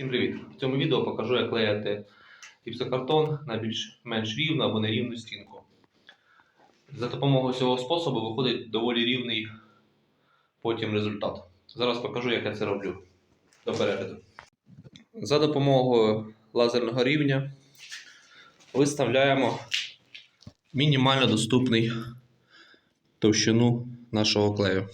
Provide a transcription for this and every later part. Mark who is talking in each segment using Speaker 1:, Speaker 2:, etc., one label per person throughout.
Speaker 1: Всім привіт! В цьому відео покажу, як клеїти гіпсокартон на більш-менш рівну або нерівну стінку. За допомогою цього способу виходить доволі рівний потім результат. Зараз покажу, як я це роблю. До перегляду. За допомогою лазерного рівня виставляємо мінімально доступний товщину нашого клею.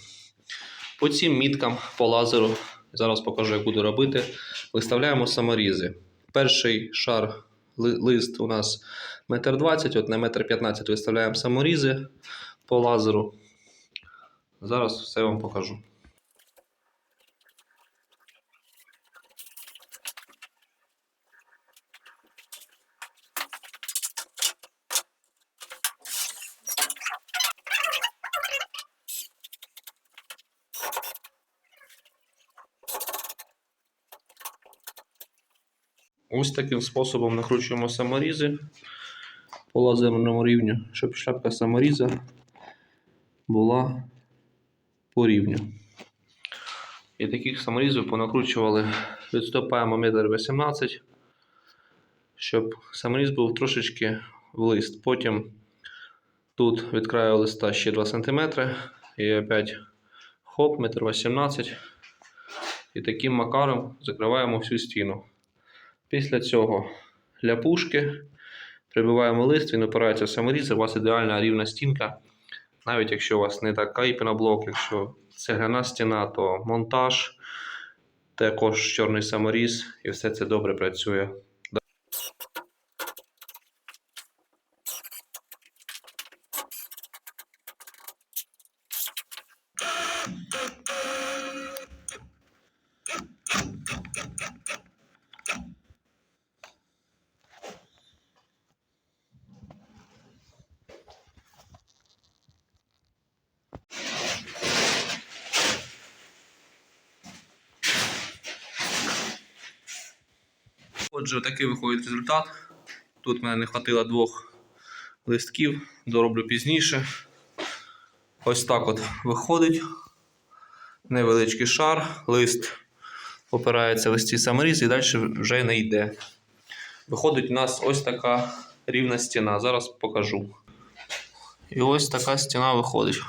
Speaker 1: По цим міткам по лазеру, зараз покажу, як буду робити, виставляємо саморізи. Перший шар лист у нас 1,20 м, от на 1,15 м виставляємо саморізи по лазеру. Зараз все вам покажу. Ось таким способом накручуємо саморізи по лазерному рівню, щоб шляпка саморіза була по рівню. І таких саморізів понакручували, відступаємо 1,18 м, щоб саморіз був трошечки в лист. Потім тут від краю листа ще 2 см і опять хоп, 1,18 м. І таким макаром закриваємо всю стіну. Після цього ляпушки, прибиваємо лист, він опирається в саморіз, у вас ідеальна рівна стінка. Навіть якщо у вас не такий піноблок, якщо цегляна стіна, то монтаж, також чорний саморіз, і все це добре працює. Отже, такий виходить результат. Тут мене не вистачило двох листків, дороблю пізніше. Ось так от виходить. Невеличкий шар, лист опирається в ось ці саморізи і далі вже не йде. Виходить у нас ось така рівна стіна. Зараз покажу. І ось така стіна виходить.